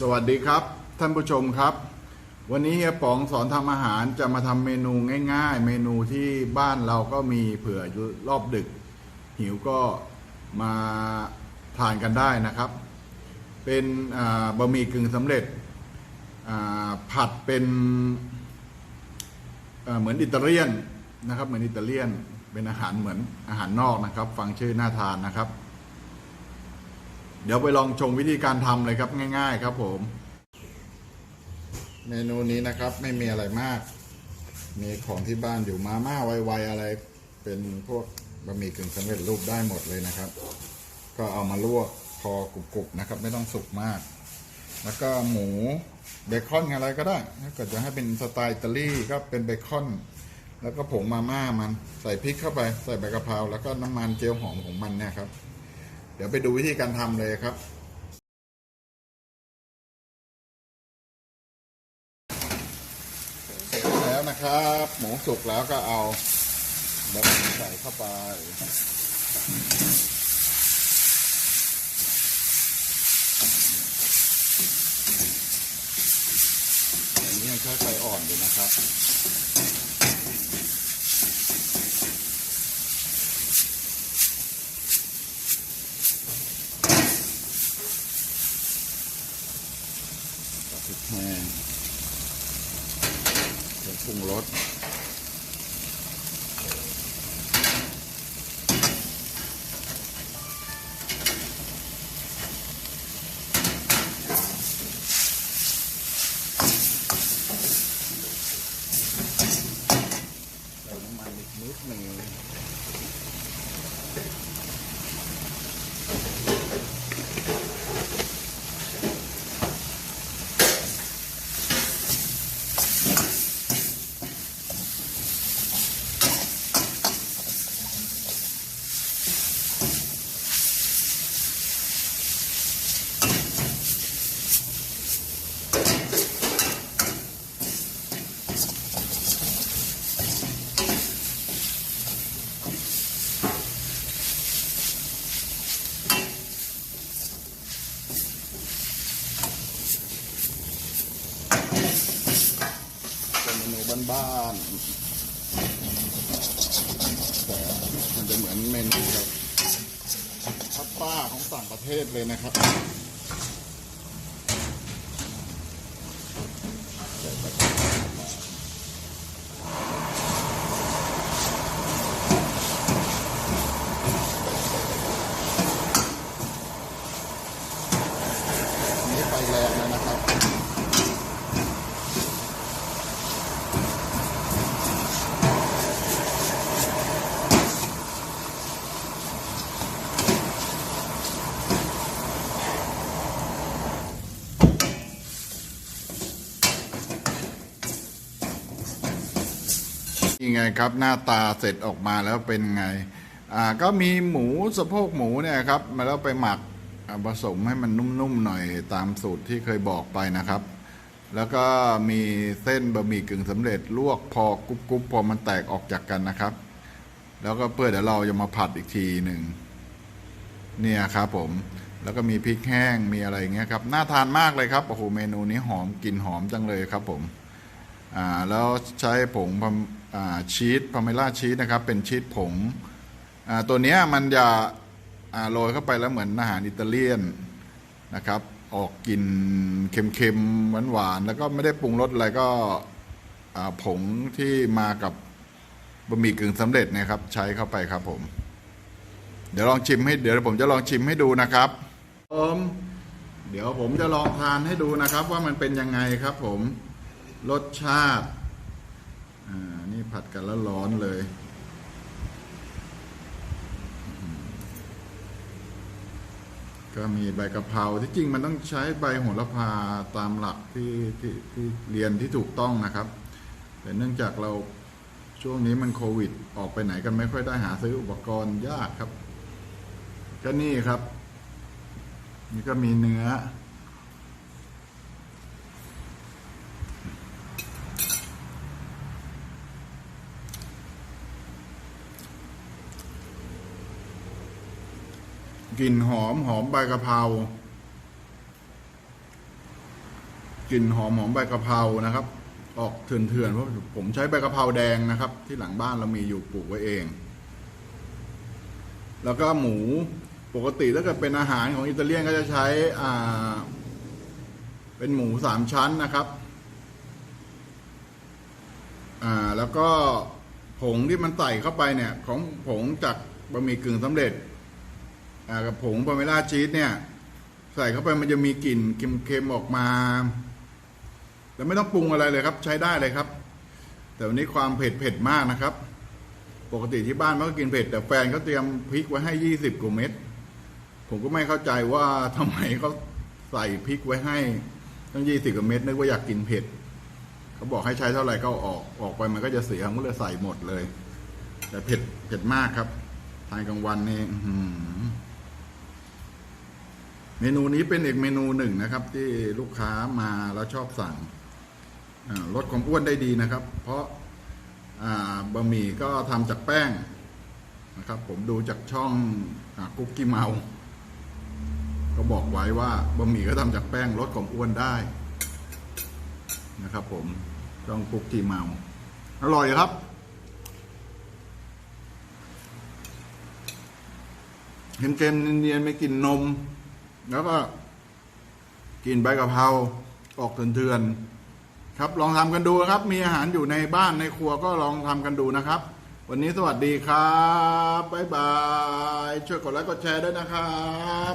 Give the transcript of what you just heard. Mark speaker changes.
Speaker 1: สวัสดีครับ ท่านผู้ชมครับ วันนี้เฮียป๋องสอนทำอาหารจะมาทำเมนูง่าย ๆ เมนูที่บ้านเราก็มีเผื่อรอบดึก หิวก็มาทานกันได้นะครับ เป็นบะหมี่กึ่งสำเร็จผัดเป็นเอ่อเหมือนอิตาเลียนนะครับ เหมือนอิตาเลียนเป็นอาหารเหมือนอาหารนอกนะครับ ฟังชื่อน่าทานนะครับ เดี๋ยวไปลองชมวิธีการทำเลยครับง่าย ๆ ครับผม เมนูนี้นะครับไม่มีอะไรมาก มีของที่บ้านอยู่มาม่าไวๆอะไร เป็นพวกบะหมี่กึ่งสำเร็จรูปได้หมดเลยนะครับ ก็เอามาลวกพอกรุบๆนะครับ ไม่ต้องสุกมาก แล้วก็หมูเบคอนอะไรก็ได้ถ้าเกิดจะให้เป็นสไตล์อิตาลีก็เป็นเบคอน แล้วก็ผงมาม่ามันใส่พริกเข้าไปใส่ใบกะเพราแล้วก็น้ำมันเจียวหอมของมันเนี่ยครับ เดี๋ยวไปดูวิธีการทำเลยครับ เสร็จแล้วนะครับ หมูสุกแล้วก็เอาบะหมี่ใส่เข้าไปอันนี้ยังใช้ไฟอ่อนอยู่นะครับ กับพริกแห้งผง ปรุงรสใส่น้ำมันอีกนิดหนึ่ง บ้านแต่มันจะเหมือนเมนูแบบพาสต้าของต่างประเทศเลยนะครับใส่ไปอันนี้ไฟแรงเลยนะครับ นี่ไงครับหน้าตาเสร็จออกมาแล้วเป็นไงอ่าก็มีหมูสะโพกหมูเนี่ยครับมาแล้วไปหมักผสมให้มันนุ่มๆหน่อยตามสูตรที่เคยบอกไปนะครับ แล้วก็มีเส้นบะหมี่กึ่งสำเร็จลวกพอกรุบๆพอมันแตกออกจากกันนะครับ แล้วก็เพื่อเดี๋ยวเราจะมาผัดอีกทีหนึ่งเนี่ยครับผมแล้วก็มีพริกแห้งมีอะไรเงี้ยครับน่าทานมากเลยครับโอ้โหเมนูนี้หอมกลิ่นหอมจังเลยครับผมอ่าแล้วใช้ผง ชีสพาเมล่าชีสนะครับ เป็นชีสผงตัวนี้มันจะอ่าโรยเข้าไปแล้วเหมือนอาหารอิตาเลียนนะครับ ออกกลิ่นเค็มๆหวานๆแล้วก็ไม่ได้ปรุงรสอะไรก็ผงที่มากับบะหมี่กึ่งสำเร็จนะครับ ใช้เข้าไปครับผม เดี๋ยวลองชิมให้เดี๋ยวผมจะลองชิมให้ดูนะครับผมเดี๋ยวผมจะลองทานให้ดูนะครับ ว่ามันเป็นยังไงครับผมรสชาติอ่า นี่ผัดกันแล้วร้อนเลย ก็มีใบกะเพราที่จริงมันต้องใช้ใบโหระพาตามหลักที่ที่ที่เรียนที่ถูกต้องนะครับ แต่เนื่องจากเราช่วงนี้มันโควิด ออกไปไหนกันไม่ค่อยได้หาซื้ออุปกรณ์ยากครับ ก็นี่ครับ นี่ก็มีเนื้อ กลิ่นหอมหอมใบกะเพรากลิ่นหอมหอมใบกะเพรานะครับ ออกเถื่อนๆเพราะผมใช้ใบกะเพราแดงนะครับ ที่หลังบ้านเรามีอยู่ปลูกไว้เอง แล้วก็หมูปกติถ้าเกิดเป็นอาหารของอิตาเลียนก็จะใช้อ่า เป็นหมูสามชั้นนะครับ อ่าแล้วก็ผงที่มันใส่เข้าไปเนี่ย ของผงจากบะหมี่กึ่งสำเร็จ กับผงพาเมล่าชีสเนี่ย ใส่เข้าไปมันจะมีกลิ่นเค็มๆออกมาแล้วไม่ต้องปรุงอะไรเลยครับ ใช้ได้เลยครับ แต่วันนี้ความเผ็ดเผ็ดมากนะครับ ปกติที่บ้านมันก็กินเผ็ดแต่แฟนเขาเตรียมพริกไว้ให้ยี่สิบกว่าเม็ดผมก็ไม่เข้าใจว่าทำไมเขาใส่พริกไว้ให้ตั้งยี่สิบกว่าเม็ดนึกว่าอยากกินเผ็ดเขาบอกให้ใช้เท่าไหร่ก็ออกออกไปมันก็จะเสียผมก็เลยใส่หมดเลย แต่เผ็ดเผ็ดมากครับทานกลางวันนี่ เมนูนี้เป็นอีกเมนูหนึ่งนะครับ ที่ลูกค้ามาแล้วชอบสั่งลดความอ้วนได้ดีนะครับ เพราะาบะหมี่ก็ทำจากแป้งนะครับ ผมดูจากช่องอากุ๊กกี้เมา ก็บอกไว้ว่าบะหมี่ก็ทำจากแป้งลดความอ้วนได้นะครับ ผมช่องกุ๊กกี้เมา อร่อยครับเค็มๆเนียนๆไม่กลินนม แล้วก็กลินใบกะเพราออกเถื่อนๆครับ ลองทำกันดูนะครับ มีอาหารอยู่ในบ้านในครัวก็ลองทำกันดูนะครับ วันนี้สวัสดีครับบ๊ายบาย ช่วยกดไลค์กดแชร์ด้วยนะครับ